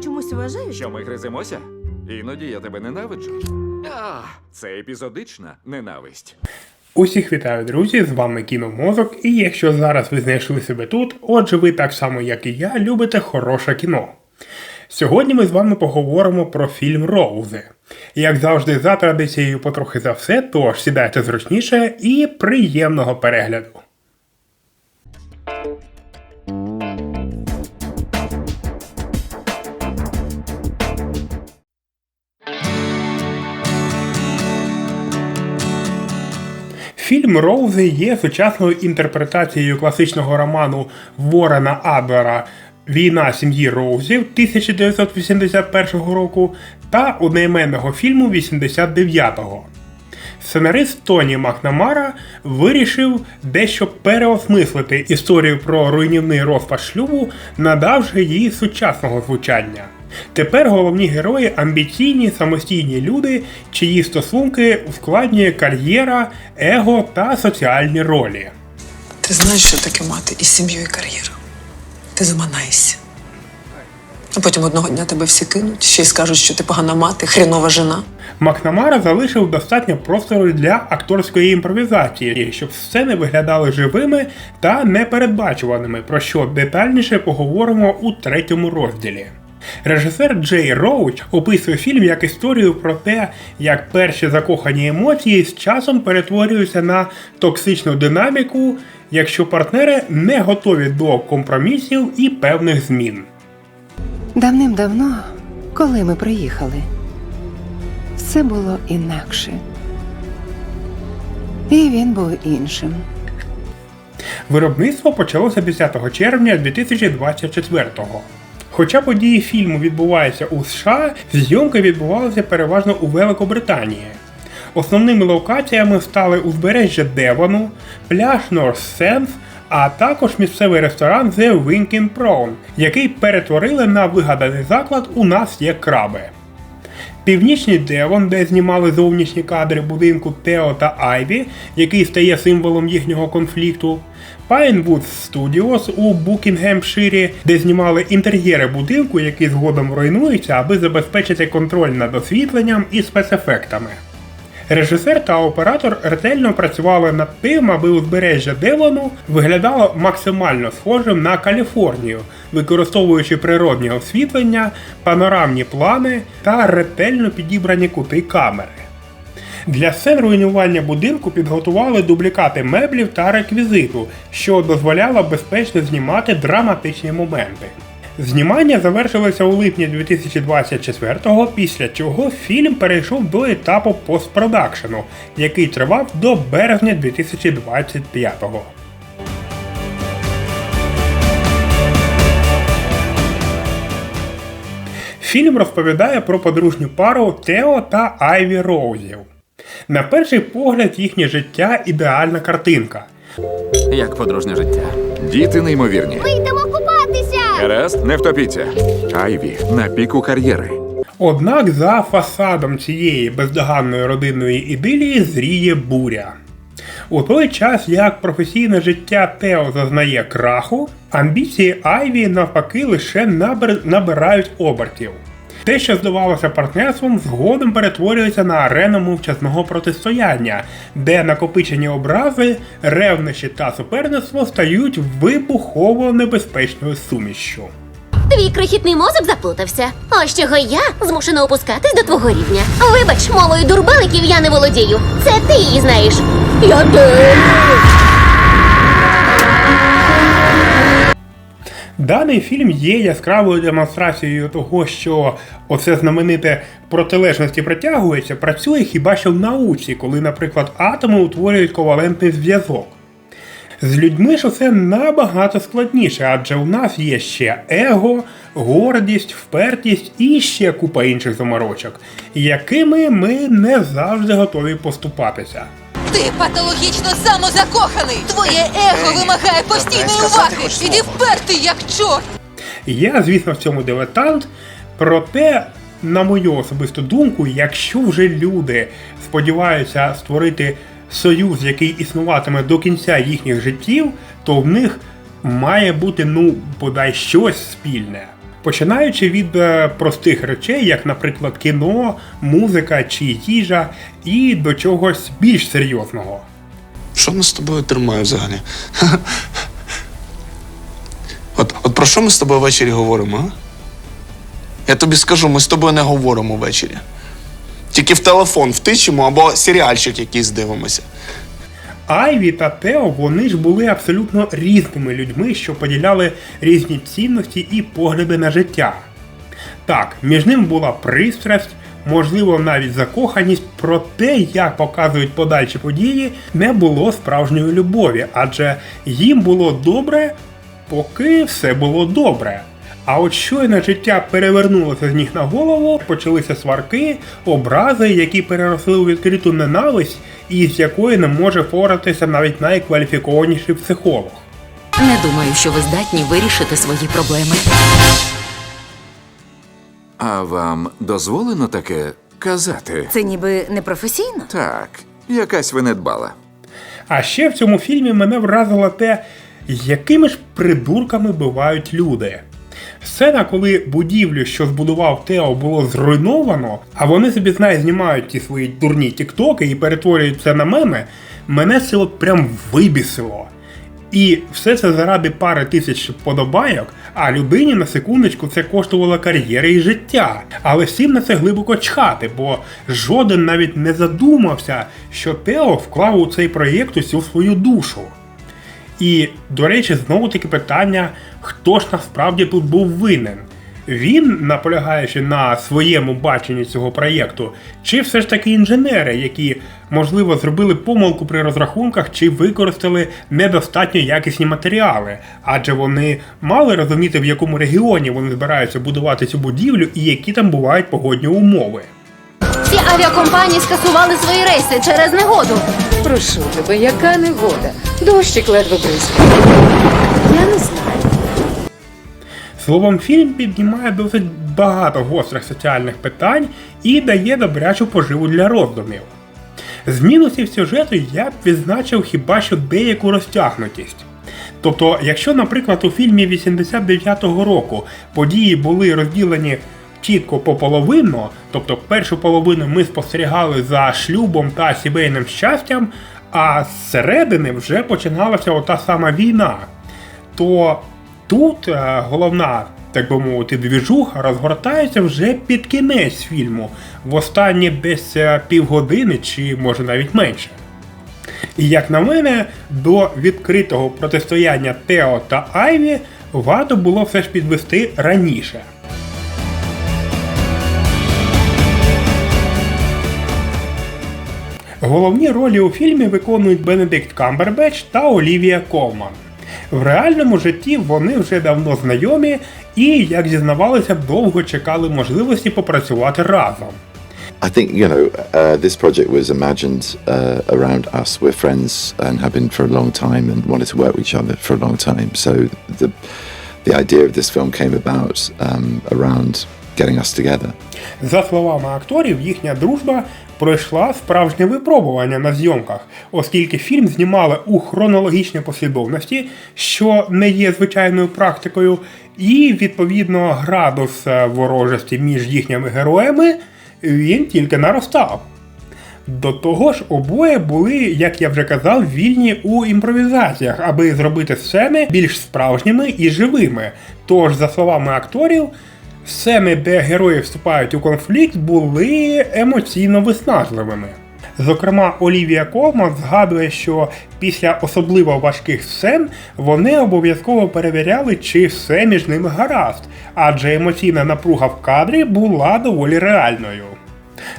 чомусь вважаю, Що ми гриземося? Іноді я тебе ненавиджу. А, це епізодична ненависть. Усіх вітаю, друзі! З вами Кіномозок, і якщо зараз ви знайшли себе тут, отже, ви так само, як і я, любите хороше кіно. Сьогодні ми з вами поговоримо про фільм Роузи. Як завжди, за традицією потрохи за все, тож сідайте зручніше і приємного перегляду. Фільм Роузи є сучасною інтерпретацією класичного роману Ворена Адлера Війна сім'ї Роузів 1981 року та одноіменного фільму 89-го. Сценарист Тоні Макнамара вирішив дещо переосмислити історію про руйнівний розпад шлюбу, надавши їй сучасного звучання. Тепер головні герої амбіційні самостійні люди, чиї стосунки ускладнює кар'єра, его та соціальні ролі. Ти знаєш, що таке мати і сім'ю, і кар'єру. Ти заманаєшся. А потім одного дня тебе всі кинуть, ще й скажуть, що ти погана мати, хрінова жена. Макнамара залишив достатньо простору для акторської імпровізації, щоб сцени виглядали живими та непередбачуваними, про що детальніше поговоримо у третьому розділі. Режисер Джей Роуч описує фільм як історію про те, як перші закохані емоції з часом перетворюються на токсичну динаміку, якщо партнери не готові до компромісів і певних змін. Давним-давно, коли ми приїхали, все було інакше. І він був іншим. Виробництво почалося 10 червня 2024-го. Хоча події фільму відбуваються у США, зйомки відбувалися переважно у Великобританії. Основними локаціями стали узбережжя Девону, пляж North Sands, а також місцевий ресторан The Winking Prawn, який перетворили на вигаданий заклад У нас є краби. Північний Девон, де знімали зовнішні кадри будинку Тео та Айві, який стає символом їхнього конфлікту. Pinewood Studios у Букінгемширі, де знімали інтер'єри будинку, який згодом руйнується, аби забезпечити контроль над освітленням і спецефектами. Режисер та оператор ретельно працювали над тим, аби узбережжя Девону виглядало максимально схожим на Каліфорнію, використовуючи природні освітлення, панорамні плани та ретельно підібрані кути камери. Для сцен руйнування будинку підготували дублікати меблів та реквізиту, що дозволяло безпечно знімати драматичні моменти. Знімання завершилося у липні 2024-го, після чого фільм перейшов до етапу постпродакшену, який тривав до березня 2025-го. Фільм розповідає про подружню пару Тео та Айві Роузів. На перший погляд, їхнє життя ідеальна картинка. Як подружнє життя. Діти неймовірні. Йдемо купатися! Гаразд, не втопіться. Айві на піку кар'єри. Однак за фасадом цієї бездоганної родинної ідилії зріє буря. У той час, як професійне життя Тео зазнає краху, амбіції Айві навпаки лише набирають обертів. Те, що здавалося партнерством, згодом перетворюється на арену мовчазного протистояння, де накопичені образи, ревнощі та суперництво стають вибухово небезпечною сумішшю. Твій крихітний мозок заплутався. Ось чого я змушена опускатись до твого рівня. Вибач, мовою дурбеликів я не володію. Це ти її знаєш. Я де. Даний фільм є яскравою демонстрацією того, що оце знамените протилежності притягується, працює хіба що в науці, коли, наприклад, атоми утворюють ковалентний зв'язок. З людьми ж усе набагато складніше, адже у нас є ще его, гордість, впертість і ще купа інших заморочок, якими ми не завжди готові поступатися. Ти патологічно самозакоханий! Твоє его вимагає постійної уваги! Іди впертий, як чорт! Я, звісно, в цьому дилетант, проте, на мою особисту думку, якщо вже люди сподіваються створити союз, який існуватиме до кінця їхніх життів, то в них має бути, ну, бодай щось спільне. Починаючи від е, простих речей, як, наприклад, кіно, музика чи їжа, і до чогось більш серйозного. Що ми з тобою тримає взагалі? От, от про що ми з тобою ввечері говоримо, а? Я тобі скажу, ми з тобою не говоримо ввечері. Тільки в телефон втичимо або серіальчик якийсь дивимося. Айві та Тео вони ж були абсолютно різними людьми, що поділяли різні цінності і погляди на життя. Так, між ним була пристрасть, можливо, навіть закоханість, проте, як показують подальші події, не було справжньої любові, адже їм було добре, поки все було добре. А от щойно життя перевернулося з ніг на голову, почалися сварки, образи, які переросли у відкриту ненависть, і з якої не може впоратися навіть найкваліфікованіший психолог. Не думаю, що ви здатні вирішити свої проблеми. А вам дозволено таке казати? Це ніби непрофесійно. Так, якась ви недбала. А ще в цьому фільмі мене вразило те, якими ж придурками бувають люди. Сцена, коли будівлю, що збудував Тео, було зруйновано, а вони собі знає, знімають ті свої дурні тіктоки і перетворюють це на меми, мене це от прям вибісило. І все це заради пари тисяч вподобайок, а людині на секундочку це коштувало кар'єри і життя. Але всім на це глибоко чхати, бо жоден навіть не задумався, що Тео вклав у цей проєкт усю свою душу. І, до речі, знову таки питання, хто ж насправді тут був винен? Він, наполягаючи на своєму баченні цього проєкту, чи все ж таки інженери, які, можливо, зробили помилку при розрахунках чи використали недостатньо якісні матеріали, адже вони мали розуміти, в якому регіоні вони збираються будувати цю будівлю і які там бувають погодні умови. Авіакомпанії скасували свої рейси через негоду. Прошу тебе, яка негода. Дощик ледве бризкає. Я не знаю. Словом, фільм піднімає досить багато гострих соціальних питань і дає добрячу поживу для роздумів. З мінусів сюжету я б відзначив хіба що деяку розтягнутість. Тобто, якщо, наприклад, у фільмі 89-го року події були розділені чітко пополовинно, тобто першу половину ми спостерігали за шлюбом та сімейним щастям, а зсередини вже починалася ота сама війна, то тут е, головна, так би мовити, двіжуха розгортається вже під кінець фільму, в останні десь е, півгодини чи може навіть менше. І як на мене, до відкритого протистояння Тео та Айві варто було все ж підвести раніше. Головні ролі у фільмі виконують Бенедикт Камбербеч та Олівія Колман. В реальному житті вони вже давно знайомі і, як зізнавалися, довго чекали можливості попрацювати разом. I think you know uh, this project was imagined uh, around us. We're friends and have been for a long time, and wanted to work with each other for a long time. So the the idea of this film came about um, around getting us together. За словами акторів, їхня дружба пройшла справжнє випробування на зйомках, оскільки фільм знімали у хронологічній послідовності, що не є звичайною практикою, і відповідно градус е, ворожості між їхніми героями він тільки наростав. До того ж, обоє були, як я вже казав, вільні у імпровізаціях, аби зробити сцени більш справжніми і живими. Тож, за словами акторів, сцени, де герої вступають у конфлікт, були емоційно виснажливими. Зокрема, Олівія Колман згадує, що після особливо важких сцен вони обов'язково перевіряли, чи все між ними гаразд, адже емоційна напруга в кадрі була доволі реальною.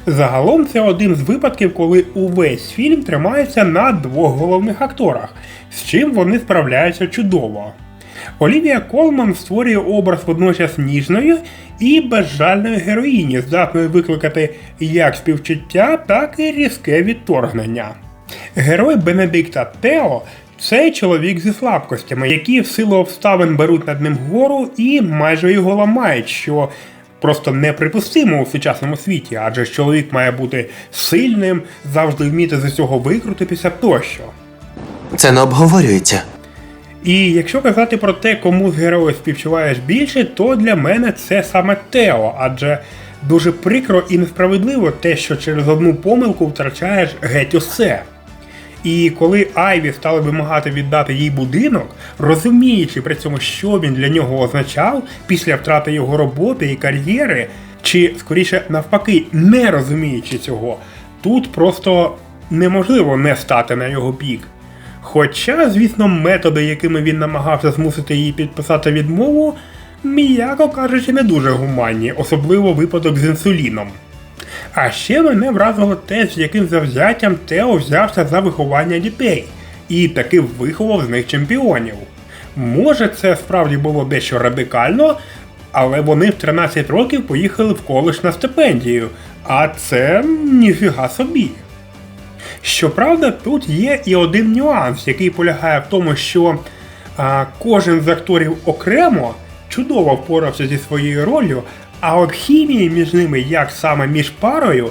Загалом це один з випадків, коли увесь фільм тримається на двох головних акторах, з чим вони справляються чудово. Олівія Колман створює образ водночас ніжної і безжальної героїні, здатної викликати як співчуття, так і різке відторгнення. Герой Бенедикта Тео це чоловік зі слабкостями, які в силу обставин беруть над ним гору і майже його ламають, що просто неприпустимо у сучасному світі, адже чоловік має бути сильним, завжди вміти з усього викрутитися тощо. Це не обговорюється. І якщо казати про те, кому з героїв співчуваєш більше, то для мене це саме Тео, адже дуже прикро і несправедливо те, що через одну помилку втрачаєш геть усе. І коли Айві стали вимагати віддати їй будинок, розуміючи при цьому, що він для нього означав після втрати його роботи і кар'єри, чи скоріше навпаки, не розуміючи цього, тут просто неможливо не стати на його бік. Хоча, звісно, методи, якими він намагався змусити її підписати відмову, м'яко кажучи, не дуже гуманні, особливо випадок з інсуліном. А ще мене вразило те, з яким завзяттям Тео взявся за виховання дітей, і таки виховав з них чемпіонів. Може, це справді було дещо радикально, але вони в 13 років поїхали в коледж на стипендію, а це ніфіга собі. Щоправда, тут є і один нюанс, який полягає в тому, що а, кожен з акторів окремо чудово впорався зі своєю роллю, а от хімії між ними, як саме між парою,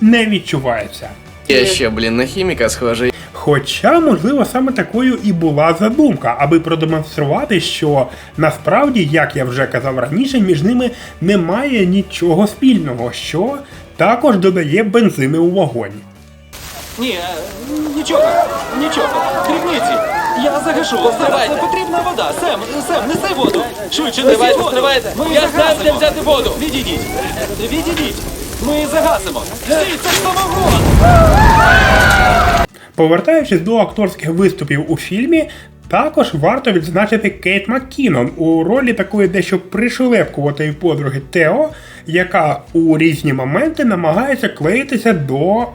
не відчувається. Я ще, блін, на хіміка схожий. Хоча, можливо, саме такою і була задумка, аби продемонструвати, що насправді, як я вже казав раніше, між ними немає нічого спільного, що також додає бензини у вогонь. Ні, нічого, нічого. Дрібниці. Я загашу. Стривайте. Потрібна вода. Сем, Сем, неси воду. Швидше, неси воду. Стривайте. Ми Я знаю, де взяти воду. Відійдіть. Відійдіть. Ми загасимо. Стій, це ж самогон. Повертаючись до акторських виступів у фільмі, також варто відзначити Кейт Маккінон у ролі такої дещо пришелепкуватої подруги Тео, яка у різні моменти намагається клеїтися до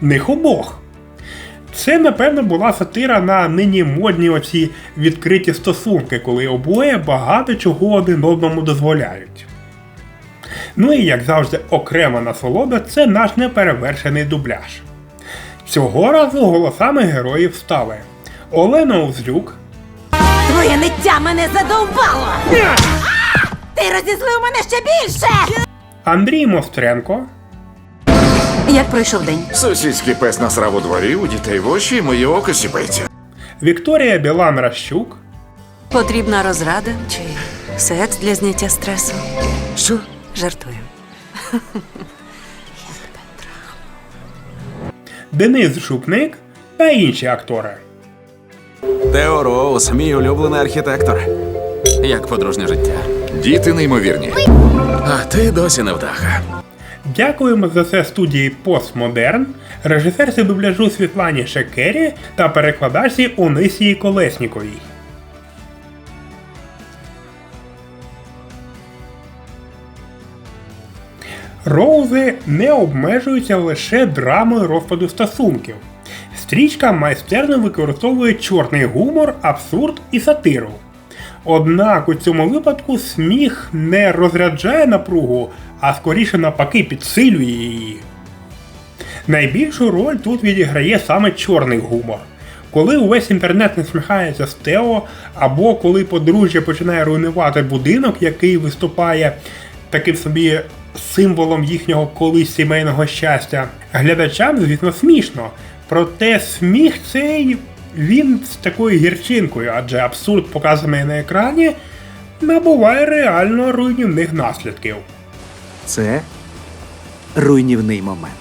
них обох. Це, напевно, була сатира на нині модні оці відкриті стосунки, коли обоє багато чого один одному дозволяють. Ну і як завжди, окрема насолода це наш неперевершений дубляж. Цього разу голосами героїв стали Олена Узлюк, Твоє ниття мене задовбало! Ти розізлив мене ще більше! Андрій Мостренко, Як пройшов день? Сусідський пес насрав у дворі, у дітей в очі, і моє око сіпається. Вікторія Білан Ращук, Потрібна розрада чи секс для зняття стресу? Що? Жартую. Денис Шупник та інші актори. Тео Роуз, мій улюблений архітектор. Як подружнє життя. Діти неймовірні. А ти досі не вдаха. Дякуємо за це студії Постмодерн, режисерці дубляжу Світлані Шекері та перекладачці Онисії Колесніковій. Роузи не обмежуються лише драмою розпаду стосунків. Стрічка майстерно використовує чорний гумор, абсурд і сатиру. Однак у цьому випадку сміх не розряджає напругу, а скоріше навпаки підсилює її. Найбільшу роль тут відіграє саме чорний гумор. Коли увесь інтернет насміхається з Тео, або коли подружжя починає руйнувати будинок, який виступає таким собі символом їхнього колись сімейного щастя, глядачам, звісно, смішно. Проте сміх цей він з такою гірчинкою, адже абсурд, показаний на екрані, набуває реально руйнівних наслідків. Це руйнівний момент,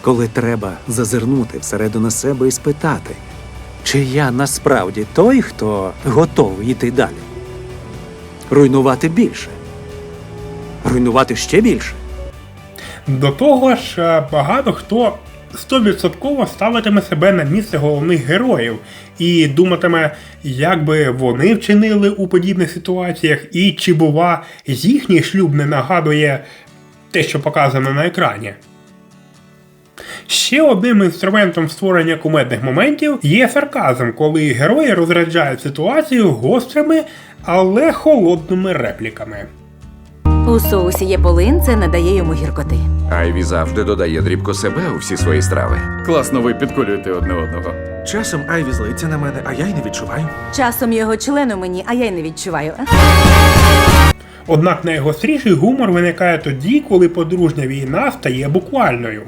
коли треба зазирнути всередину себе і спитати, чи я насправді той, хто готовий йти далі. Руйнувати більше. Руйнувати ще більше. До того ж, е, багато хто стовідсотково ставитиме себе на місце головних героїв і думатиме, як би вони вчинили у подібних ситуаціях, і чи, бува, їхній шлюб не нагадує те, що показано на екрані. Ще одним інструментом створення кумедних моментів є сарказм, коли герої розряджають ситуацію гострими, але холодними репліками. У соусі є полин, це надає йому гіркоти. Айві завжди додає дрібко себе у всі свої страви. Класно ви підколюєте одне одного. Часом Айві злиться на мене, а я й не відчуваю. Часом його член у мені, а я й не відчуваю. Однак найгостріший гумор виникає тоді, коли подружня війна стає буквальною.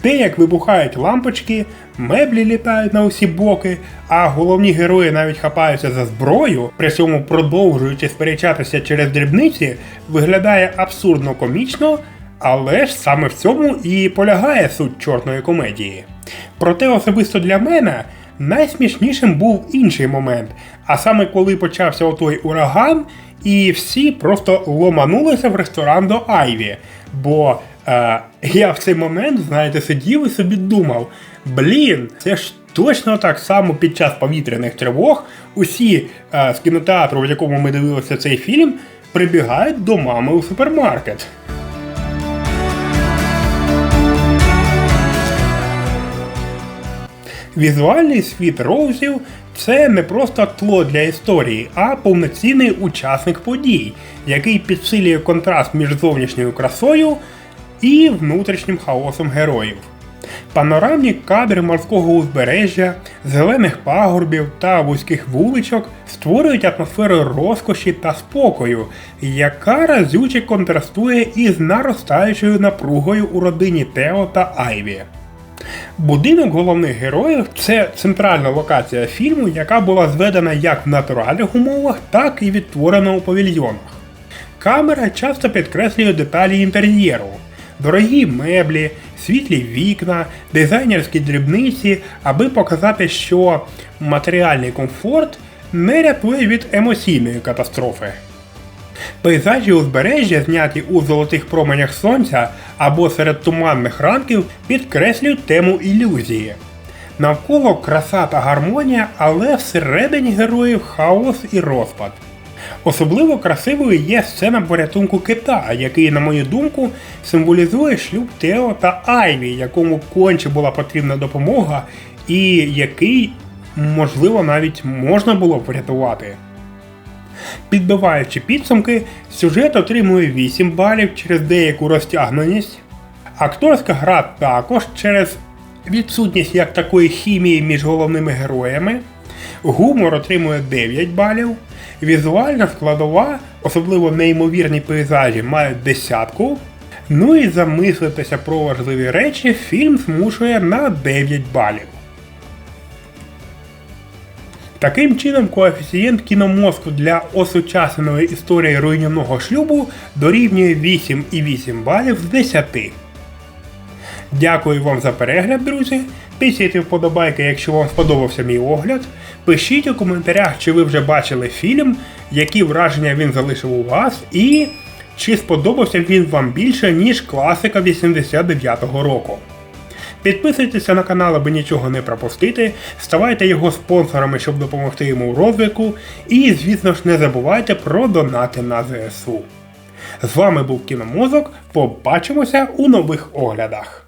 Те, як вибухають лампочки, меблі літають на усі боки, а головні герої навіть хапаються за зброю, при цьому продовжуючи сперечатися через дрібниці, виглядає абсурдно комічно, але ж саме в цьому і полягає суть чорної комедії. Проте особисто для мене найсмішнішим був інший момент, а саме коли почався отой ураган, і всі просто ломанулися в ресторан до Айві. Бо е, я в цей момент, знаєте, сидів і собі думав: блін, це ж точно так само під час повітряних тривог усі е, з кінотеатру, в якому ми дивилися цей фільм, прибігають до мами у супермаркет. Візуальний світ Роузів це не просто тло для історії, а повноцінний учасник подій, який підсилює контраст між зовнішньою красою і внутрішнім хаосом героїв. Панорамні кадри морського узбережжя, зелених пагорбів та вузьких вуличок створюють атмосферу розкоші та спокою, яка разюче контрастує із наростаючою напругою у родині Тео та Айві. Будинок головних героїв це центральна локація фільму, яка була зведена як в натуральних умовах, так і відтворена у павільйонах. Камера часто підкреслює деталі інтер'єру, дорогі меблі, світлі вікна, дизайнерські дрібниці, аби показати, що матеріальний комфорт не рятує від емоційної катастрофи. Пейзажі узбережжя, зняті у золотих променях сонця або серед туманних ранків, підкреслюють тему ілюзії. Навколо краса та гармонія, але всередині героїв хаос і розпад. Особливо красивою є сцена порятунку кита, який, на мою думку, символізує шлюб Тео та Айві, якому конче була потрібна допомога, і який, можливо, навіть можна було врятувати. Підбиваючи підсумки, сюжет отримує 8 балів через деяку розтягненість. Акторська гра також через відсутність як такої хімії між головними героями. Гумор отримує 9 балів. Візуальна складова, особливо неймовірні пейзажі, мають десятку. Ну і замислитися про важливі речі фільм змушує на 9 балів. Таким чином, коефіцієнт кіномозку для осучасненої історії руйнівного шлюбу дорівнює 8,8 балів з 10. Дякую вам за перегляд, друзі. Тисяйте вподобайки, якщо вам сподобався мій огляд. Пишіть у коментарях, чи ви вже бачили фільм, які враження він залишив у вас, і чи сподобався він вам більше, ніж класика 89-го року. Підписуйтеся на канал, аби нічого не пропустити, ставайте його спонсорами, щоб допомогти йому у розвитку, і, звісно ж, не забувайте про донати на ЗСУ. З вами був Кіномозок. Побачимося у нових оглядах.